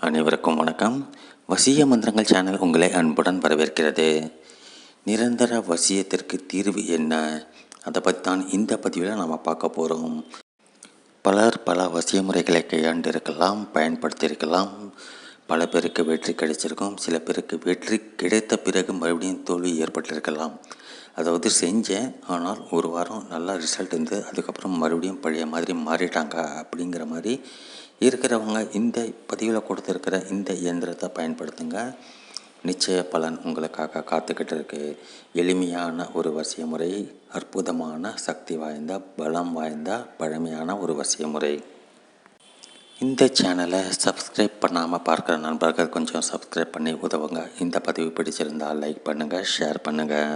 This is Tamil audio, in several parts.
அனைவருக்கும் வணக்கம். வசிய மந்திரங்கள் சேனல் உங்களை அன்புடன் வரவேற்கிறது. நிரந்தர வசியத்திற்கு தீர்வு என்ன? அதை பற்றி தான் இந்த பதிவில் நாம் பார்க்க போகிறோம் பலர் பல வசிய முறைகளை கையாண்டிருக்கலாம் பயன்படுத்தியிருக்கலாம். பல பேருக்கு வெற்றி கிடைச்சிருக்கும் சில பேருக்கு வெற்றி கிடைத்த பிறகு மறுபடியும் தோல்வி ஏற்பட்டிருக்கலாம். அதாவது செஞ்சேன் ஆனால் ஒரு வாரம் நல்லா ரிசல்ட் இருந்து அதுக்கப்புறம் மறுபடியும் பழைய மாதிரி மாறிட்டாங்க அப்படிங்கிற மாதிரி இருக்கிறவங்க இந்த பதிவில் கொடுத்துருக்கிற இந்த இயந்திரத்தை பயன்படுத்துங்க. நிச்சய பலன் உங்களுக்காக காத்துக்கிட்டு இருக்கு எளிமையான ஒரு வசிய முறை அற்புதமான சக்தி வாய்ந்த பலம் வாய்ந்த பழமையான ஒரு வசிய முறை இந்த சேனலை சப்ஸ்கிரைப் பண்ணாமல் பார்க்குற நண்பர்கள் கொஞ்சம் சப்ஸ்கிரைப் பண்ணி உதவுங்க. இந்த பதிவு பிடிச்சிருந்தால் லைக் பண்ணுங்கள் ஷேர் பண்ணுங்கள்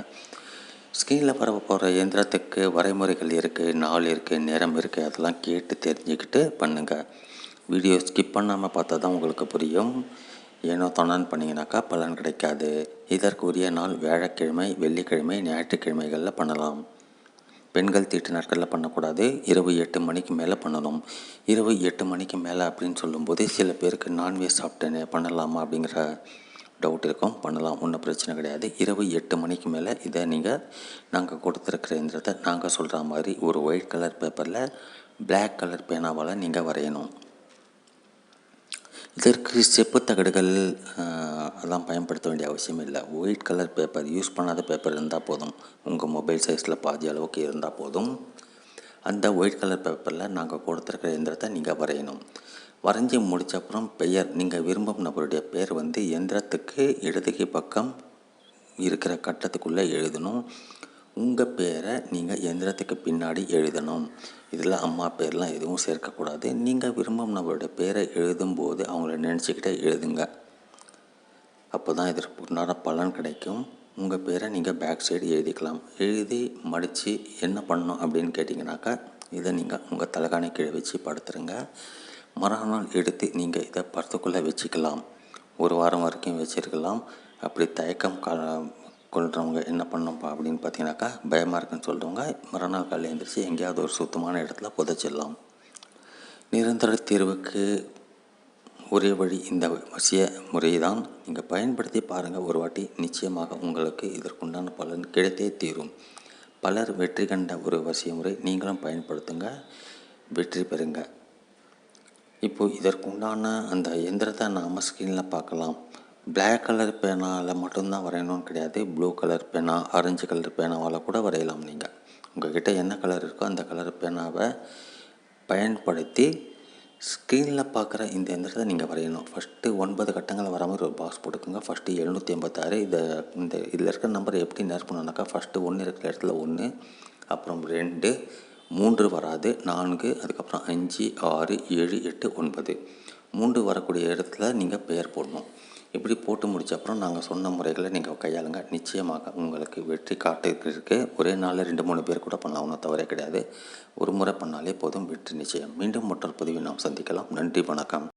ஸ்க்ரீனில் பரவ போகிற இயந்திரத்துக்கு வரைமுறைகள் இருக்குது நாள் இருக்குது நேரம் இருக்குது அதெல்லாம் கேட்டு தெரிஞ்சுக்கிட்டு பண்ணுங்கள் வீடியோ ஸ்கிப் பண்ணாமல் பார்த்தா தான் உங்களுக்கு புரியும். ஏனோ தொணான்னு பண்ணிங்கனாக்கா பலன் கிடைக்காது. இதற்குரிய நாள் வியாழக்கிழமை வெள்ளிக்கிழமை ஞாயிற்றுக்கிழமைகளில் பண்ணலாம். பெண்கள் தீட்டு நாட்களில் பண்ணக்கூடாது. இரவு எட்டு மணிக்கு மேலே பண்ணணும். இரவு எட்டு மணிக்கு மேலே அப்படின்னு சொல்லும்போது சில பேருக்கு நான்வெஜ் சாப்பிட்டேனே பண்ணலாமா அப்படிங்கிற டவுட் இருக்கும். பண்ணலாம் ஒன்றும் பிரச்சனை கிடையாது. இரவு எட்டு மணிக்கு மேலே இதை நீங்கள் நாங்கள் கொடுத்துருக்குற இயந்திரத்தை நாங்கள் சொல்கிற மாதிரி ஒரு ஒயிட் கலர் பேப்பரில் பிளாக் கலர் பேனாவால் நீங்கள் வரையணும். இதற்கு செப்பு தகடுகள் அதெல்லாம் பயன்படுத்த வேண்டிய அவசியம் இல்லை. ஒயிட் கலர் பேப்பர் யூஸ் பண்ணாத பேப்பர் இருந்தால் போதும். உங்கள் மொபைல் சைஸில் பாதி அளவுக்கு இருந்தால் போதும். அந்த ஒயிட் கலர் பேப்பரில் நாங்கள் கொடுத்துருக்கிற எந்திரத்தை நீங்கள் வரையணும். வரைஞ்சி முடித்த அப்புறம் பெயர் நீங்கள் விரும்பும் நபருடைய பெயர் வந்து எந்திரத்துக்கு இடதுகை பக்கம் இருக்கிற கட்டத்துக்குள்ளே எழுதணும். உங்கள் பேரை நீங்கள் எந்திரத்துக்கு பின்னாடி எழுதணும். இதில் அம்மா பேர்லாம் எதுவும் சேர்க்கக்கூடாது. நீங்கள் விரும்பும் நபருடைய பேரை எழுதும்போது அவங்கள நினச்சிக்கிட்டே எழுதுங்க. அப்போ தான் இதற்கு உண்டான பலன் கிடைக்கும். உங்கள் பேரை நீங்கள் பேக் சைடு எழுதிக்கலாம். எழுதி மடித்து என்ன பண்ணணும் அப்படின்னு கேட்டிங்கனாக்கா இதை நீங்கள் உங்கள் தலைகாணி கீழே வச்சு படுத்துருங்க. மறுநாள் எடுத்து நீங்கள் இதை படத்துக்குள்ளே வச்சுக்கலாம். ஒரு வாரம் வரைக்கும் வச்சுருக்கலாம். அப்படி தயக்கம் கா கொள்கிறவங்க என்ன பண்ணோம்ப்பா அப்படின்னு பார்த்தீங்கன்னாக்கா பயமாக இருக்குன்னு சொல்கிறவங்க மறுநாள் காலையில் எழுந்திரிச்சு எங்கேயாவது ஒரு சுத்தமான இடத்துல புதைச்சிடலாம். நிரந்தர தீர்வுக்கு ஒரே வழி இந்த வசிய முறை தான் நீங்கள் பயன்படுத்தி பாருங்கள் ஒரு வாட்டி நிச்சயமாக உங்களுக்கு இதற்குண்டான பலன் கிடைத்தே தீரும். பலர் வெற்றி கண்ட ஒரு வசிய முறை நீங்களும் பயன்படுத்துங்க வெற்றி பெறுங்க. இப்போது இதற்குண்டான அந்த எந்திரத்தை நாம் ஸ்க்ரீனில் பார்க்கலாம். பிளாக் கலர் பேனாவில் மட்டும்தான் வரையணும்னு கிடையாது. ப்ளூ கலர் பேனா ஆரஞ்சு கலர் பேனாவால் கூட வரையலாம் நீங்கள் உங்கள்கிட்ட என்ன கலர் இருக்கோ அந்த கலர் பேனாவை பயன்படுத்தி ஸ்க்ரீனில் பார்க்குற இந்த எந்திரத்தை நீங்கள் வரையணும். ஃபஸ்ட்டு ஒன்பது கட்டங்கள் வர மாதிரி ஒரு பாக்ஸ் போட்டுக்கோங்க. ஃபஸ்ட்டு எழுநூற்றி எண்பத்தாறு. இதை இந்த இதில் இருக்கிற நம்பர் எப்படி நேர் ஃபஸ்ட்டு ஒன்று இருக்கிற இடத்துல ஒன்று அப்புறம் ரெண்டு மூன்று வராது. நான்கு அதுக்கப்புறம் அஞ்சு ஆறு ஏழு எட்டு ஒன்பது. மூண்டு வரக்கூடிய இடத்துல நீங்கள் பெயர் போடணும். இப்படி போட்டு முடிச்ச அப்புறம் நாங்கள் சொன்ன முறைகளை நீங்கள் கையாளுங்க. நிச்சயமாக உங்களுக்கு வெற்றி காட்டுக்கு ஒரே நாளில் ரெண்டு மூணு பேர் கூட பண்ணலாம். ஒன்றும் தவறே கிடையாது. ஒரு முறை பண்ணாலே போதும். வெற்றி நிச்சயம். மீண்டும் மற்றொரு பதிவை நாம் சந்திக்கலாம். நன்றி வணக்கம்.